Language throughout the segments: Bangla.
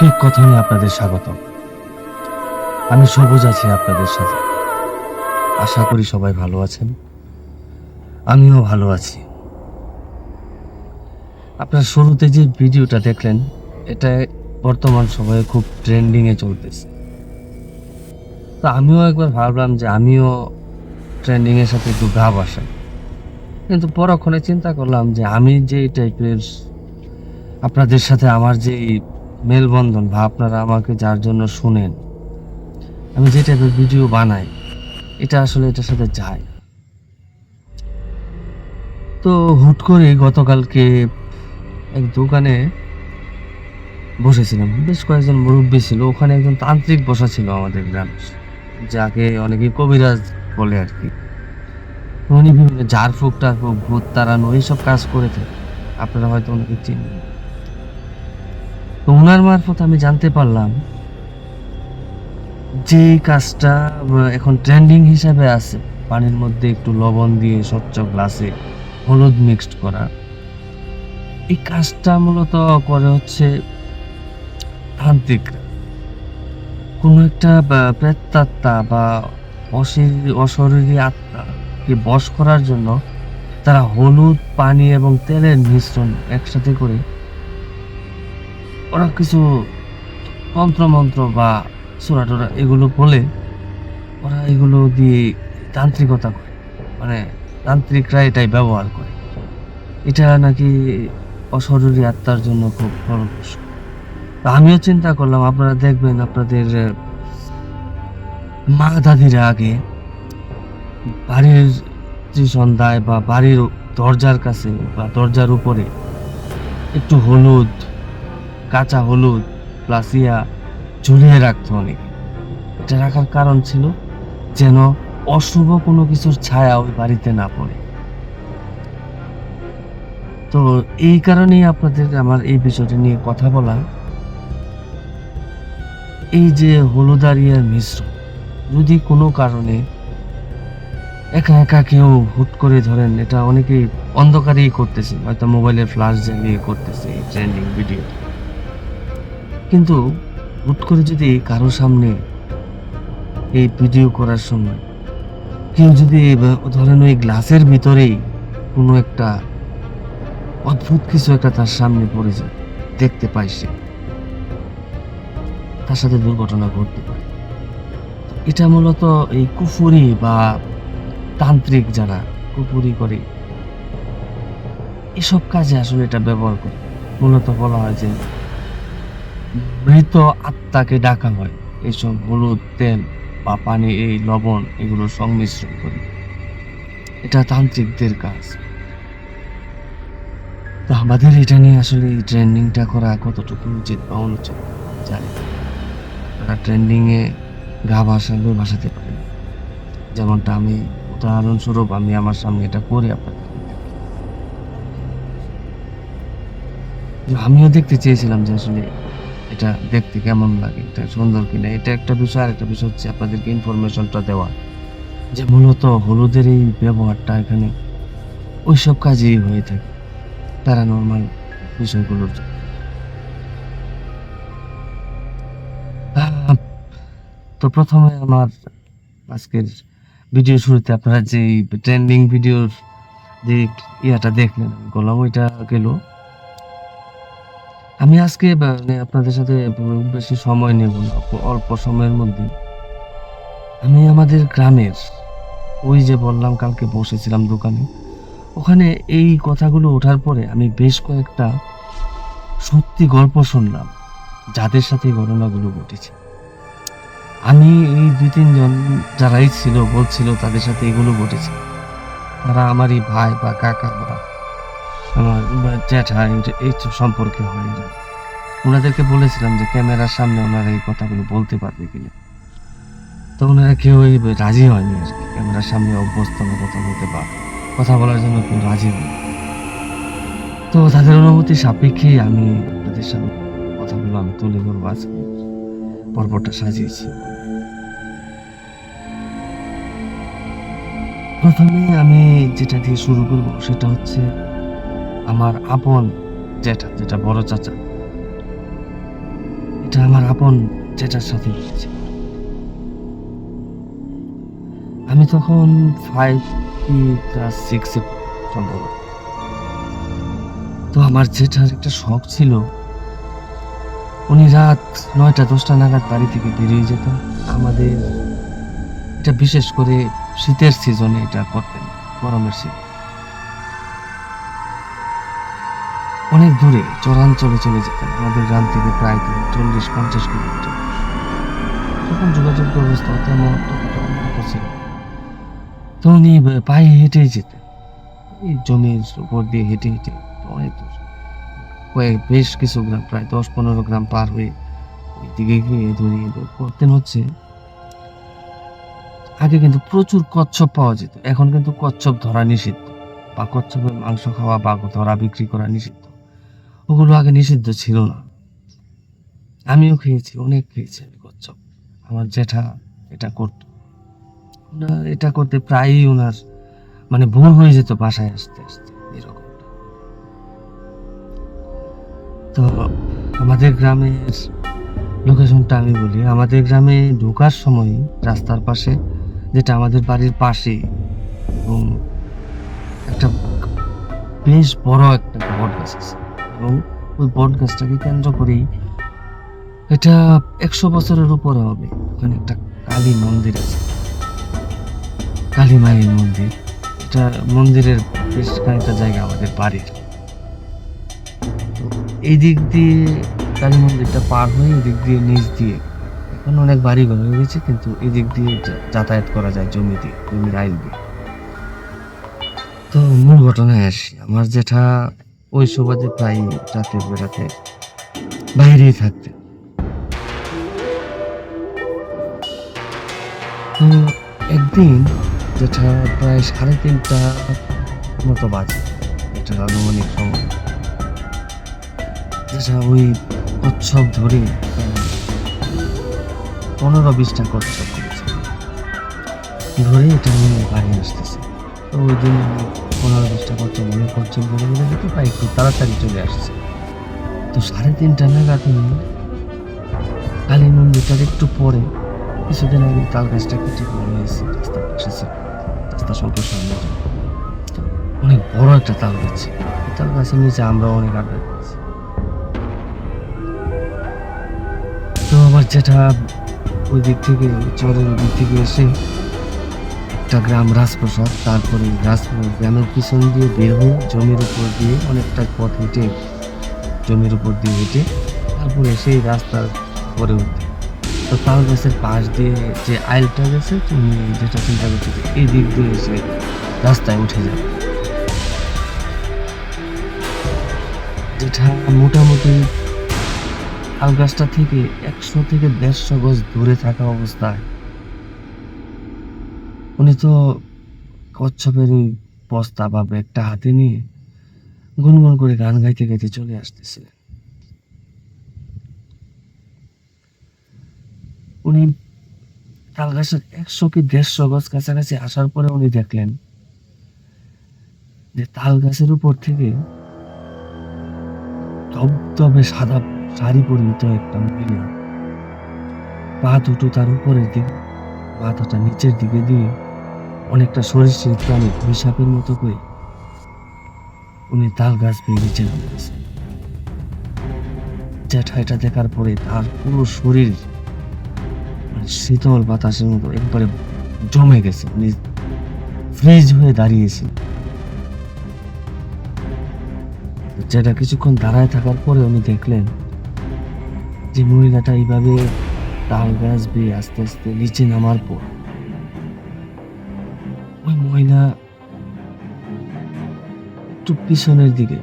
অলৌকিক কথায় আপনাদের স্বাগত আমি সবুজ আছি আপনাদের সাথে। আশা করি সবাই ভালো আছেন। আমিও ভালো আছি। আপনার শুরুতে যে ভিডিওটা দেখলেন, এটা বর্তমান সময়ে খুব ট্রেন্ডিংয়ে চলতেছে। তো আমিও একবার ভাবলাম যে আমিও ট্রেন্ডিংয়ের সাথে একটু গা বসাই। কিন্তু পরক্ষণে চিন্তা করলাম যে আমি যে টাইপের আপনাদের সাথে আমার যে মেলবন্ধন বা আপনারা আমাকে যার জন্য শুনেন, আমি যে টাইপের ভিডিও বানাই, এটা আসলে এটার সাথে যায়। তো হুট করে গতকালকে এক দোকানে বসেছিলাম, বেশ কয়েকজন মুরব্বী ছিল, ওখানে একজন তান্ত্রিক বসা ছিল আমাদের গ্রামে, যাকে অনেকে কবিরাজ বলে আর কি। উনি বিভিন্ন ঝাড়ফুঁক টাড়ফুঁক ভূত তাড়ানো, এইসব কাজ করে থাকে। আপনারা হয়তো অনেকে চিনেন। তো ওনার মারফত আমি জানতে পারলাম যে কাজটা এখন ট্রেন্ডিং হিসাবে আছে। পানির মধ্যে একটু লবণ দিয়ে স্বচ্ছ গ্লাসে হলুদ মিক্সড করা। এই কাজটা মূলত করে হচ্ছে তান্ত্রিকরা। কোনো একটা প্রেতাত্মা বা অশরীরী অশরীরী আত্মাকে বশ করার জন্য তারা হলুদ, পানি এবং তেলের মিশ্রণ একসাথে করে ওরা কিছু তন্ত্রমন্ত্র বা সুরাটোরা এগুলো বলে ওরা এগুলো দিয়ে তান্ত্রিকতা করে। মানে তান্ত্রিকরা এটাই ব্যবহার করে। এটা নাকি অশরীরী আত্মার জন্য খুব ফলপ্রসূ আমিও চিন্তা করলাম, আপনারা দেখবেন আপনাদের মা দাদিরা আগে বাড়ির সন্ধ্যায় বা বাড়ির দরজার কাছে বা দরজার উপরে একটু হলুদ কাঁচা হলুদ, প্লাসিয়া ঝুলিয়ে রাখতো অনেকে। এটা রাখার কারণ ছিল যেন অশুভ কোনো কিছুর ছায়া ওই বাড়িতে না পড়ে। তো এই কারণেই আপনাদের আমার এই বিষয়টা নিয়ে কথা বলা। এই যে হলুদারিয়ার মিশ্র যদি কোনো কারণে একা একা কেউ হুট করে ধরেন, এটা অনেকেই অন্ধকারেই করতেছে, হয়তো মোবাইলের ফ্ল্যাশ জ্বালিয়ে করতেছে ট্রেন্ডিং ভিডিও কিন্তু হুট করে যদি কারও সামনে এই ভিডিও করার সময় কেউ যদি ধরেন ওই গ্লাসের ভিতরেই কোনো একটা অদ্ভুত কিছু একটা তার সামনে পড়ে যায়, দেখতে পায় সে। তার সাথে দুর্ঘটনা ঘটতে পারে। এটা মূলত এই কুফুরি বা তান্ত্রিক যারা কুফুরি করে, এসব কাজে আসলে এটা ব্যবহার করে। মূলত বলা হয় যে মৃত আত্মাকে ডাকা হয়। এইসব হলুদ, তেল, বা পানি, এই লবণ, এগুলো সংমিশ্রণ করে। এটা তান্ত্রিকদের কাজ। তো আমাদের এটা নিয়ে আসলে এই ট্রেন্ডিংটা করা কতটুকু উচিত বা অনুচিত, জানি তারা ট্রেন্ডিংয়ে গা ভাসালেও ভাসাতে পারে। যেমনটা আমি, উদাহরণস্বরূপ আমি আমার সামনে এটা করে আপনাদের আমিও দেখতে চেয়েছিলাম যে আসলে এটা দেখতে কেমন লাগে? এটা সুন্দর কিনা? এটা একটা বিষয় আর একটা বিষয় হচ্ছে আপনাদেরকে ইনফরমেশনটা দেওয়া। যে মূলত হলুদের এই ব্যবহারটা এখানে ওইসব কাজেই হয়ে থাকে। প্যারানর্মাল বিষয়গুলোর তো প্রথমে আমার আজকের ভিডিও শুরুতে আপনারা যে ট্রেন্ডিং ভিডিওর যে ইয়াটা দেখলেন বললাম ওইটা গেল। আমি আজকে মানে আপনাদের সাথে বেশি সময় নেব না, অল্প- সময়ের মধ্যে। আমি আমাদের গ্রামের ওই যে বললাম, কালকে বসেছিলাম দোকানে, ওখানে এই কথাগুলো ওঠার পরে আমি বেশ কয়েকটা সত্যি গল্প শুনলাম, যাদের সাথে ঘটনাগুলো ঘটেছে। আমি এই দুই তিনজন যারাই ছিল, বলছিল তাদের সাথে এগুলো ঘটেছে। তারা আমারই ভাই বা কাকা বা আমার জ্যাঠা, এই- সম্পর্কে হয় এরা। ওনাদেরকে বলেছিলাম যে ক্যামেরার সামনে ওনারা এই কথাগুলো বলতে পারবে কিনা। তো ওনারা কেউই রাজি হয়নি আর কি, ক্যামেরার সামনে অভ্যস্ত না, কথা বলতে বা, কথা বলার জন্য কেউ রাজি হয়নি। তো তাদের অনুমতি সাপেক্ষেই আমি আপনাদের সামনে কথাগুলো আমি তুলে ধরবো আজকে। পর্বটা সাজিয়েছি। প্রথমে আমি যেটা দিয়ে শুরু করব সেটা হচ্ছে আমার আপন জেঠা, যেটা বড় চাচা। এটা আমার আপন জেঠার সাথে হয়েছে। আমি তখন ফাইভ কি ক্লাস সিক্সে সম্ভব তো আমার জেঠার একটা শখ ছিল। উনি রাত নয়টা, দশটা নাগাদ বাড়ি থেকে বেরিয়ে যেত আমাদের এটা বিশেষ করে শীতের সিজনে এটা করতেন, গরমের সিজন অনেক দূরে চরাঞ্চলে চলে যেতেন। আমাদের গ্রাম থেকে প্রায় চল্লিশ, পঞ্চাশ কিলোমিটার। তখন যোগাযোগ ব্যবস্থা তেমন ছিল। তো উনি পায়ে হেঁটেই যেতেন এই জমির উপর দিয়ে হেঁটে হেঁটে অনেক দূর। কয়েক, বেশ কিছু গ্রাম, প্রায় দশ, পনেরো গ্রাম পার হয়ে ওই দিকে গিয়ে ধরি করতেন হচ্ছে। আগে কিন্তু প্রচুর কচ্ছপ পাওয়া যেত। এখন কিন্তু কচ্ছপ ধরা নিষিদ্ধ। বা কচ্ছপের মাংস খাওয়া বা ধরা বিক্রি করা নিষিদ্ধ। ওগুলো আগে নিষিদ্ধ ছিল না। আমিও খেয়েছি, অনেক খেয়েছি আমি কচ্ছপ। আমার জেঠা এটা করতো ওনার এটা করতে প্রায়ই ওনার মানে ভুল হয়ে যেত বাসায় আসতে আসতে, এরকম। তো আমাদের গ্রামের লোকেশনটা আমি বলি, আমাদের গ্রামে ঢোকার সময় রাস্তার পাশে, যেটা আমাদের বাড়ির পাশে, এবং একটা বেশ বড় একটা বট গাছ আছে। এবং ওই বট গাছটাকে কেন্দ্র করেই এটা একশো বছরের উপরে হবে। ওখানে একটা কালী মন্দির আছে। কালী মায়ের মন্দির। এটা মন্দিরের বেশ খানিকটা জায়গা আমাদের বাড়ির। এই দিক দিয়ে কালী মন্দিরটা পার হয়ে এই দিক দিয়ে নিচ দিয়ে এখন অনেক বাড়ি ঘর হয়ে গেছে, কিন্তু এই দিক দিয়ে যাতায়াত করা যায় জমি দিয়ে জমির আইল দিয়ে। তো মূল ঘটনায় আসি। আমার জেঠা ওই সুবাদে প্রায় রাতে বেড়াতে বাইরেই থাকতেন তো একদিন যেটা প্রায় সাড়ে তিনটা মতো বাজে, এটা আনুমানিক সময়। যেটা ওই কচ্ছপ ধরে পনেরো বিশটা কচ্ছপ ধরে এটা নিয়ে বাড়ি আসতেছে। তো ওই দিন আমি পনেরো বিশটা কচ্ছপ মনে কচ্ছপ ধরে বলে যেতে প্রায় একটু তাড়াতাড়ি চলে আসছে। তো সাড়ে তিনটা নাগাদ কালী মন্দিরটার একটু পরে কিছুদিন আগে তাল গাছটা কেটে নিয়ে এসেছি রাস্তার পাশে ছিল রাস্তা সম্প্রসারণ অনেক বড় একটা তাল গাছ। তাল গাছের নিচে আমরা অনেক আড্ডা দিয়েছি। তো আমার যেটা ওই দিক থেকে, চরের ওই দিক থেকে এসে একটা গ্রাম রাজপ্রসাদ, তারপরে রাজপ্রসাদ গ্রামের পিছন দিয়ে বের হয়ে জমির উপর দিয়ে অনেকটা পথ হেঁটে, জমির উপর দিয়ে হেঁটে তারপরে সেই রাস্তার পরে উঠতে। তো তাল গাছের পাশ দিয়ে যে আইলটা গেছে, তুমি যেটা চিন্তা করছ এই দিক দিয়ে এসে রাস্তায় উঠে যাবে। যেটা মোটামুটি তাল গাছটা থেকে একশো থেকে দেড়শো গজ দূরে থাকা অবস্থায় উনি তো কচ্ছপের বস্তা বা ব্যাগটা হাতে নিয়ে গুনগুন করে গান গাইতে গাইতে চলে আসতেছিলেন। উনি তাল গাছের একশো কি দেড়শো গজ কাছাকাছি আসার পরে উনি দেখলেন যে তাল গাছের উপর থেকে ধবধবে সাদা শাড়ি পরিহিত একটা মহিলা পা দুটো তার উপরের দিকে, মাথাটা নিচের দিকে দিয়ে অনেকটা সরিষের প্রাণী অভিশাপের মতো করে উনি তাল গাছ পেয়ে নিচে নামতেছে। জ্যাঠা এটা দেখার পরে তার পুরো শরীর মানে শীতল বাতাসের মতো একবারে জমে গেছে। উনি ফ্রিজ হয়ে দাঁড়িয়েছিল যেটা কিছুক্ষণ দাঁড়ায় থাকার পরে উনি দেখলেন যে মহিলাটা এইভাবে তাল গাছ বেয়ে আস্তে আস্তে নিচে নামার পর মহিলা একটু পিছনের দিকে,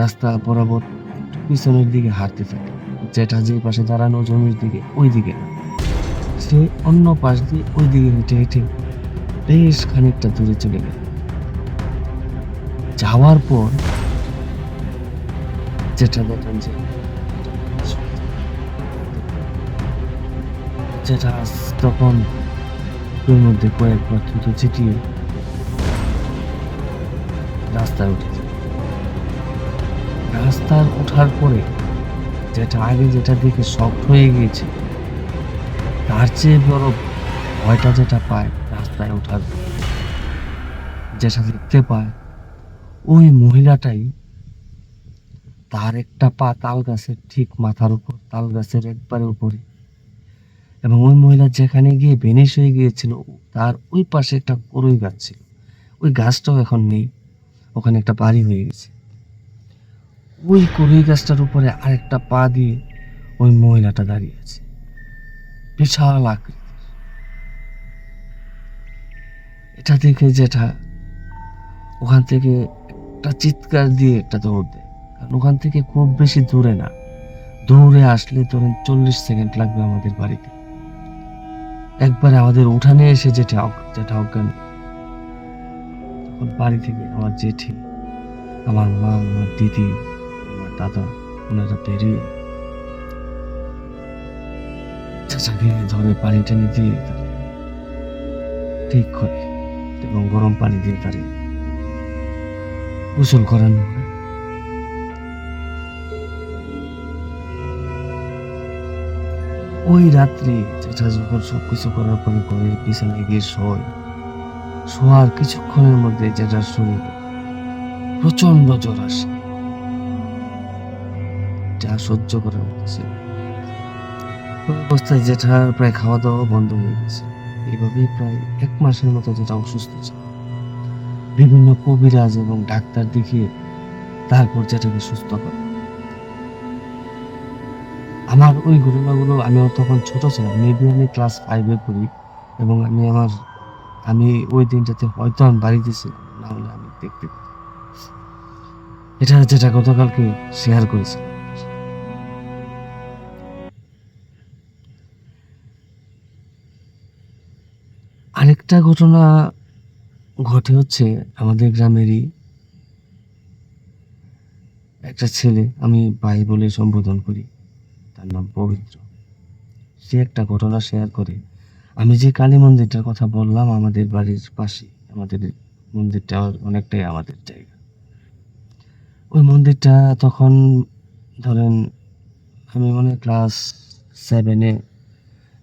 রাস্তা বরাবর একটু পিছনের দিকে হাঁটতে থাকে যেটা যে পাশে দাঁড়ানো জমির দিকে ওই দিকে না। সে অন্য পাশ দিয়ে ওই দিকে হেঁটে হেঁটে বেশ খানিকটা দূরে চলে গেল যাওয়ার পর যেটা দেখেন যে যেটা তখন মধ্যে কয়েকবার থুতু ছিটিয়ে রাস্তায় উঠে যায়। রাস্তার ওঠার পরে যেটা আগে যেটা দেখে শখ হয়ে গিয়েছে, তার চেয়ে বড় ভয়টা যেটা পায় রাস্তায় ওঠার পর। যেটা দেখতে পায় ওই মহিলাটাই তার একটা পা তাল গাছের ঠিক মাথার উপর, তাল গাছের একবারে উপরে। এবং ওই মহিলা যেখানে গিয়ে বেনিশ হয়ে গিয়েছিল, তার ওই পাশে একটা করই গাছ ছিল। ওই গাছটাও এখন নেই। ওখানে একটা বাড়ি হয়ে গেছে। ওই করই গাছটার উপরে আরেকটা পা দিয়ে ওই মহিলাটা দাঁড়িয়ে আছে। বিশাল আকৃতি এটা দেখে যেটা ওখান থেকে একটা চিৎকার দিয়ে একটা দৌড় দেয়। কারণ ওখান থেকে খুব বেশি দূরে না। দৌড়ে আসলে ধরেন চল্লিশ সেকেন্ড লাগবে আমাদের বাড়িতে। একবারে আমাদের উঠানে এসে যেটা যেটা অজ্ঞান তখন বাড়ি থেকে আমার জেঠি, আমার মা, আমার দিদি, আমার দাদা, ওনারা বেরিয়ে চাচাকে ধরে পানি টানি দিয়ে ঠিক করে এবং গরম পানি দিয়ে তারে গোসল করানো ওই রাত্রি চাচা যখন সবকিছু করার পরে ঘরে বিছানায় গিয়ে শোয় শোয়ার কিছুক্ষণের মধ্যে যেটার শরীরে প্রচণ্ড জ্বর আসে। যা সহ্য করার মতো অবস্থায় জেঠার প্রায় খাওয়া দাওয়া বন্ধ হয়ে গেছে। এইভাবেই প্রায় এক মাসের মতো যেটা অসুস্থ ছিল। বিভিন্ন কবিরাজ এবং ডাক্তার দেখিয়ে তারপর যেটাকে সুস্থ করে। আমার ওই ঘটনাগুলো আমি তখন ছোট ছিলাম। মেবি আমি ক্লাস ফাইভে পড়ি এবং আমি আমার আমি ওই দিনটাতে হয়তো আমি বাড়িতে ছিলাম না হলে আমি দেখতে এটা যেটা গতকালকে শেয়ার করেছিলাম। আরেকটা ঘটনা ঘটে হচ্ছে আমাদের গ্রামেরই। একটা ছেলে, আমি ভাই বলে সম্বোধন করি, তার নাম পবিত্র। সে একটা ঘটনা শেয়ার করে। আমি যে কালী মন্দিরটার কথা বললাম, আমাদের বাড়ির পাশে, আমাদের মন্দিরটা অনেকটাই আমাদের জায়গা। ওই মন্দিরটা তখন ধরেন আমি মনে ক্লাস সেভেনে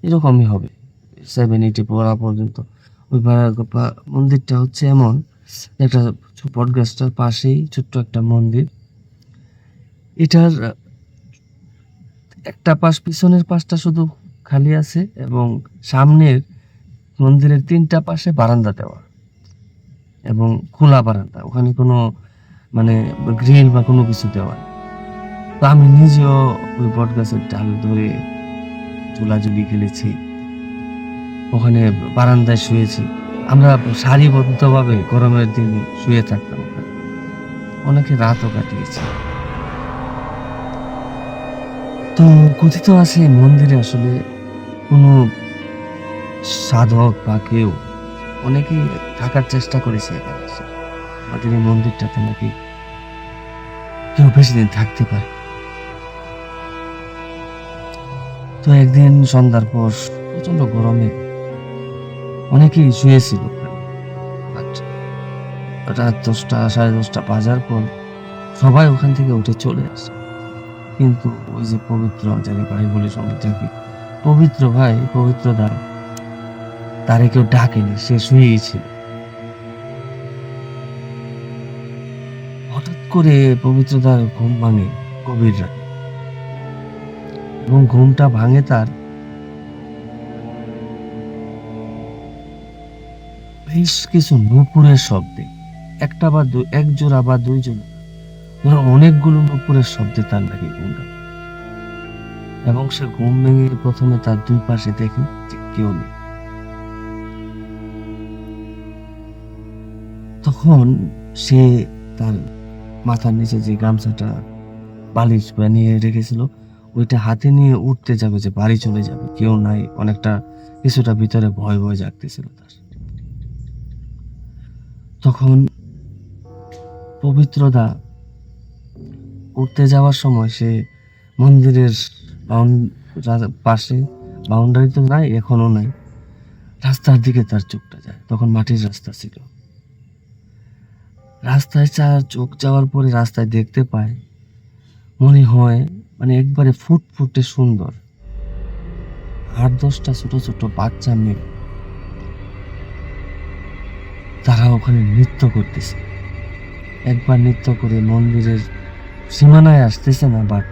এরকমই হবে সেভেন এইটে পড়া পর্যন্ত। ওই মন্দিরটা হচ্ছে এমন, একটা বট গাছটার পাশেই ছোট্ট একটা মন্দির। এটার একটা পাশ, পিছনের পাশটা শুধু খালি আছে এবং সামনের মন্দিরের তিনটা পাশে বারান্দা দেওয়া এবং খোলা বারান্দা। ওখানে কোনো মানে গ্রিল বা কোনো কিছু দেওয়া তো আমি নিজেও ওই বট গাছের ডাল ধরে ঝুলাঝুলি খেলেছি। ওখানে বারান্দায় শুয়েছি। আমরা সারিবদ্ধভাবে গরমের দিনে শুয়ে থাকতাম ওখানে। অনেকে রাতও কাটিয়েছি। তো কথিত আছে মন্দিরে আসলে কোনো সাধক বা কেউ অনেকেই থাকার চেষ্টা করেছে এখানে আমাদের এই মন্দিরটাতে নাকি কেউ বেশি দিন থাকতে পারে। তো একদিন সন্ধ্যার পর প্রচণ্ড গরমে অনেকেই শুয়েছিল। রাত দশটা, সাড়ে দশটা বাজার পর সবাই ওখান থেকে উঠে চলে আসে। কিন্তু ওই যে পবিত্র যাকে ভাই বলে সম্পর্কে পবিত্র ভাই, পবিত্র দা তারে কেউ ডাকেনি, সে শুয়েই ছিল। হঠাৎ করে পবিত্রতার ঘুম ভাঙে গভীর রাতে। এবং ঘুমটা ভাঙে তার বেশ কিছু নুপুরের শব্দে। একটা বা এক জোড়া বা দুই জোড়া। ধরো অনেকগুলো নুপুরের শব্দে তার নাকি ঘুমটা। এবং সে ঘুম ভেঙে প্রথমে তার দুই পাশে দেখে যে কেউ নেই। তখন সে তার মাথার নিচে যে গামছাটা, বালিশ বানিয়ে রেখেছিল, ওইটা হাতে নিয়ে উঠতে যাবে যে বাড়ি চলে যাবে। কেউ নাই, অনেকটা কিছুটা ভিতরে ভয় ভয় জাগতেছিল তার। তখন পবিত্রদা উঠতে যাওয়ার সময় সে মন্দিরের পাশে বাউন্ডারি তো নাই, এখনও নাই। রাস্তার দিকে তার চোখটা যায়, তখন মাটির রাস্তা ছিল। রাস্তায় চার চোখ যাওয়ার পরে রাস্তায় দেখতে পায়, মনে হয় মানে একবারে ফুটফুটে সুন্দর। আট দশটা ছোট ছোট বাচ্চা মেয়ে। তারা ওখানে নৃত্য করতেছে। একবার নৃত্য করে মন্দিরের সীমানায় আসতেছে না, বাট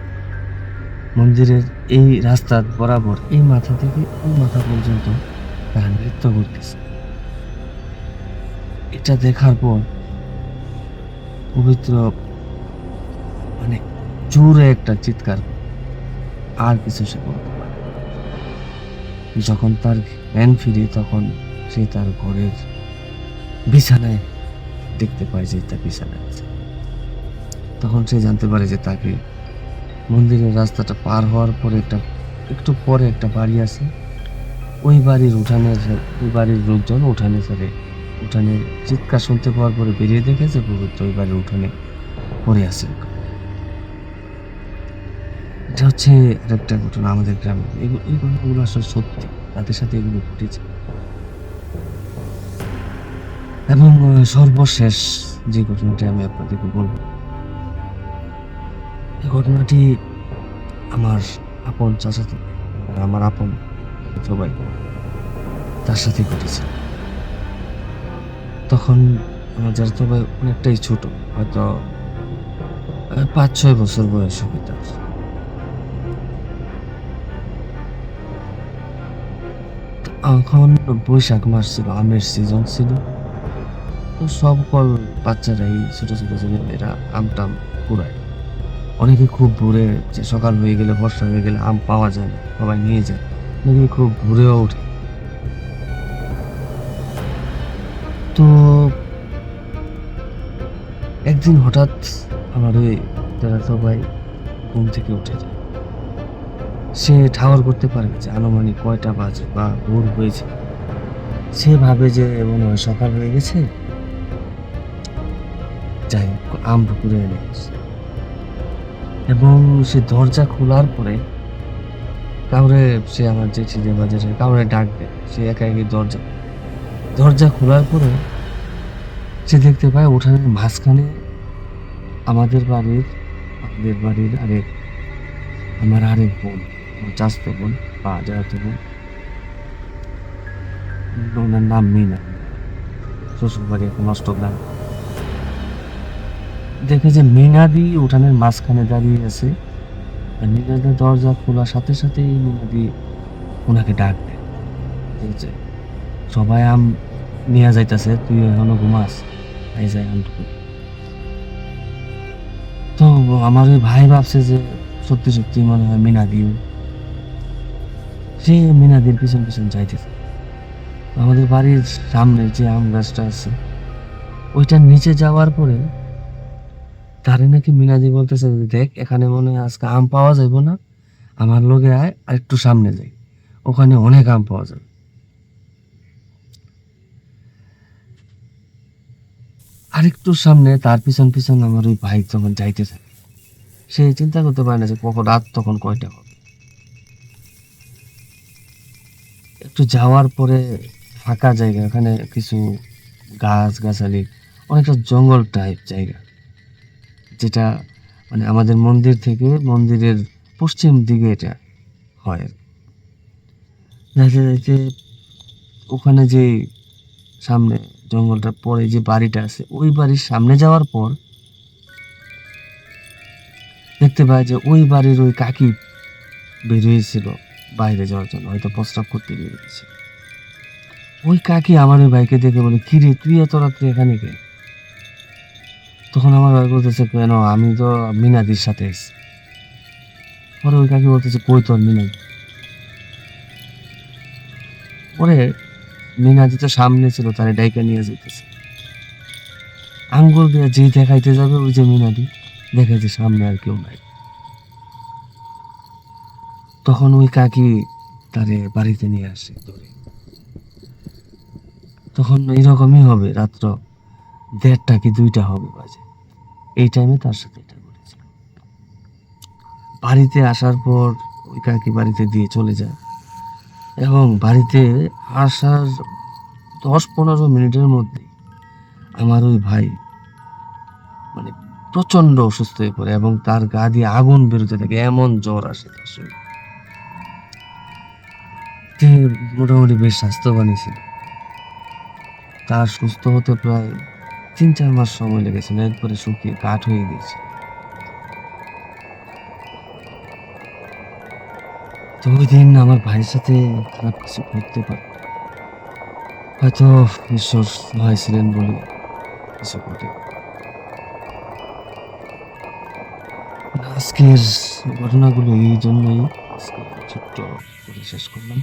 মন্দিরের এই রাস্তার বরাবর, এই মাথা থেকে ওই মাথা পর্যন্ত তারা নৃত্য করতেছে। এটা দেখার পর পবিত্র মানে জোরে একটা চিৎকার, আর কিছু সে বলতে পারে যখন তার জ্ঞান ফিরে, তখন সে তার ঘরের বিছানায় দেখতে পায় যে তার বিছানায় আছে। তখন সে জানতে পারে যে তাকে মন্দিরের রাস্তাটা পার হওয়ার পরে একটা, একটু পরে একটা বাড়ি আছে। ওই বাড়ির উঠানে ওই বাড়ির লোকজন উঠানে ছেড়ে উঠানে চিৎকার শুনতে পাওয়ার পরে বেরিয়ে দেখেছে পবিত্র ওই বাড়ির উঠানে পড়ে আছে এটা হচ্ছে আরেকটা ঘটনা আমাদের গ্রামে। এগুলো এই ঘটনাগুলো আসলে সত্যি, তাদের সাথে এগুলো ঘটেছে। এবং সর্বশেষ যে ঘটনাটি আমি আপনাদেরকে বলব ঘটনাটি আমার আপন চাচাতো আমার আপন সবাই তার সাথে ঘটেছে। তখন আমার চাচাতো ভাই অনেকটাই ছোট, হয়তো পাঁচ ছয় বছর বয়স হবে তার। এখন বৈশাখ মাস ছিল, আমের সিজন ছিল। তো সকল বাচ্চারাই ছোট ছোট ছেলেমেয়েরা আম টাম কুড়ায়। অনেকে খুব ভোরে যে সকাল হয়ে গেলে, বর্ষা হয়ে গেলে আম পাওয়া যায় না, সবাই নিয়ে যায়। অনেকে খুব ভোরেও ওঠে। তো একদিন হঠাৎ আমার ওই যারা সবাই ঘুম থেকে উঠে যায়। সে ঠাওয়ার করতে পারে যে আনুমানিক কয়টা বাজে বা ভোর হয়েছে। সে ভাবে যে এবং সকাল হয়ে গেছে, যাই আম পুকুরে এনে গেছে। এবং সে দরজা খোলার পরে কাউরে সে আমার যে বাজারে কাউরে ডাক দেয় সে একা একই দরজা দরজা খোলার পরে সে দেখতে পায় উঠানের মাঝখানে আমাদের বাড়ির আমাদের বাড়ির আরেক আমার আরেক বোন চাস্তো বোন বা যাতো বোন ওনার নাম মিনা। শ্বশুর বাড়ি এখন অষ্টগ্রাম। দেখে যে মিনাদি উঠানের মাঝখানে দাঁড়িয়ে আছে। মিনাদের দরজা খোলার সাথে সাথেই মিনাদি ওনাকে ডাক দেয়। এই যে, সবাই আম নিয়ে যাইতেছে, তুই এখনও ঘুমাস? এই যাই আমটুকু তো আমার ওই ভাই ভাবছে যে সত্যি সত্যি মনে হয় মিনাদিও, সে মিনাদির পিছন পিছন যাইতেছে। আমাদের বাড়ির সামনে যে আম গাছটা আছে ওইটার নিচে যাওয়ার পরে তারে নাকি মিনাদি বলতেছে যে, দেখ এখানে মনে হয় আজকে আম পাওয়া যাবে না। আমার লোকে আয় আর একটু সামনে যাই। ওখানে অনেক আম পাওয়া যাবে। আরেকটু সামনে তার পিছন পিছন আমার ওই ভাই তখন যাইতে থাকে সে চিন্তা করতে পারে না যে কখন রাত তখন কয়টা হবে। একটু যাওয়ার পরে ফাঁকা জায়গা ওখানে কিছু গাছ গাছালি অনেকটা জঙ্গল টাইপ জায়গা। যেটা মানে আমাদের মন্দির থেকে মন্দিরের পশ্চিম দিকে এটা হয়। দেখা যাচ্ছে ওখানে যে সামনে জঙ্গলটার পরে যে বাড়িটা আছে, ওই বাড়ির সামনে যাওয়ার পর দেখতে পাই যে ওই বাড়ির ওই কাকি বেরিয়েছিল বাইরে যাওয়ার জন্য, হয়তো প্রস্রাব করতে বেরিয়েছে ওই কাকি আমার ওই ভাইকে দেখে বলে কি রে তুই এত রাত্রে এখানে কে তখন আমার ভাই বলতেছে, কেন? আমি তো মিনাদির সাথে এসেছি পরে ওই কাকি বলতেছে, কই তোর মিনাদি? পরে মিনাদি তো সামনে ছিল, তারে ডাইকা নিয়ে যেতেছে আঙ্গুল দিয়ে যেই দেখাইতে যাবে, ওই যে মিনাদি দেখে যে সামনে আর কেউ নাই। তখন ওই কাকি তারে বাড়িতে নিয়ে আসে তখন এইরকমই হবে, রাত্র দেড়টা কি দুইটা হবে বাজে। এই টাইমে তার সাথে এটা ঘটেছে বাড়িতে আসার পর ওই কাকি বাড়িতে দিয়ে চলে যায়। এবং বাড়িতে আসার দশ পনেরো মিনিটের মধ্যে আমার ওই ভাই মানে প্রচণ্ড অসুস্থ হয়ে পড়ে এবং তার গা দিয়ে আগুন বেরোতে থাকে, এমন জ্বর আসে তার শরীরে। মোটামুটি বেশ স্বাস্থ্যবানই ছিল। তার সুস্থ হতে প্রায় তিন চার মাস সময় লেগেছিল একবারে শুকিয়ে কাঠ হয়ে ওই দিন আমার ভাইয়ের সাথে খারাপ কিছু করতে পারে। হয়তো ঈশ্বর ভয় ছিলেন বলে কিছু ঘটে। আজকের ঘটনাগুলো এই জন্যই ছোট্ট করে শেষ করলাম।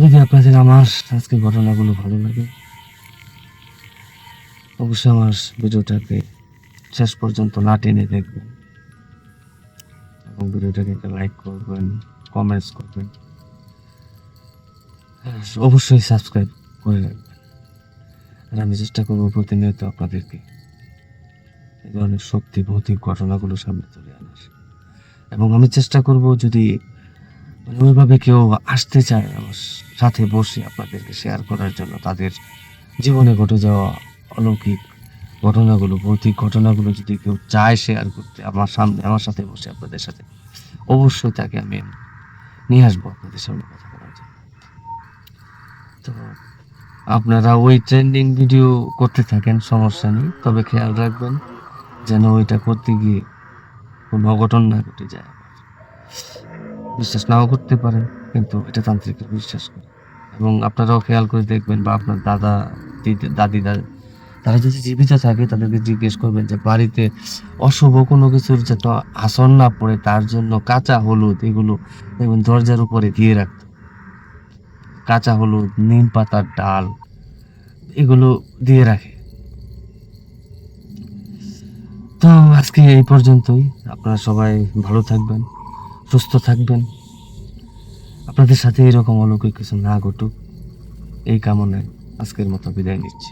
যদি আপনাদের আমার আজকের ঘটনাগুলো ভালো লাগে অবশ্যই আমার ভিডিওটাকে শেষ পর্যন্ত না টেনে দেখবেন। এবং ভিডিওটাকে একটা লাইক করবেন কমেন্টস করবেন। হ্যাঁ, অবশ্যই সাবস্ক্রাইব করে রাখবেন। আর আমি চেষ্টা করব প্রতিনিয়ত আপনাদেরকে এই ধরনের সত্যি ভৌতিক ঘটনাগুলো সামনে তুলে আনার। এবং আমি চেষ্টা করব যদি মানে ওইভাবে কেউ আসতে চায় সাথে বসে আপনাদেরকে শেয়ার করার জন্য তাদের জীবনে ঘটে যাওয়া অলৌকিক ঘটনাগুলো, ভৌতিক ঘটনাগুলো যদি কেউ চায় শেয়ার করতে, আমার সামনে, আমার সাথে বসে আপনাদের সাথে, অবশ্যই তাকে আমি নিয়ে আসব আপনাদের সামনে কথা বলার জন্য। তো আপনারা ওই ট্রেন্ডিং ভিডিও করতে থাকেন, সমস্যা নেই, তবে খেয়াল রাখবেন যেন ওইটা করতে গিয়ে কোনো অঘটন না ঘটে যায় বিশ্বাস নাও করতে পারেন, কিন্তু এটা তান্ত্রিকের বিশ্বাস করে। এবং আপনারাও খেয়াল করে দেখবেন বা আপনার দাদা, দিদি- দাদি দাদি তারা যদি জীবিত থাকে, তাদেরকে জিজ্ঞেস করবেন যে বাড়িতে অশুভ কোনো কিছুর যাতে আসন না পড়ে, তার জন্য কাঁচা হলুদ এগুলো এবং দরজার উপরে দিয়ে রাখতো। কাঁচা হলুদ, নিম পাতার ডাল, এগুলো দিয়ে রাখে। তো আজকে এই পর্যন্তই। আপনারা সবাই ভালো থাকবেন, সুস্থ থাকবেন। আপনাদের সাথে এরকম অলৌকিক কিছু না ঘটুক। এই কামনায় আজকের মতো বিদায় নিচ্ছি।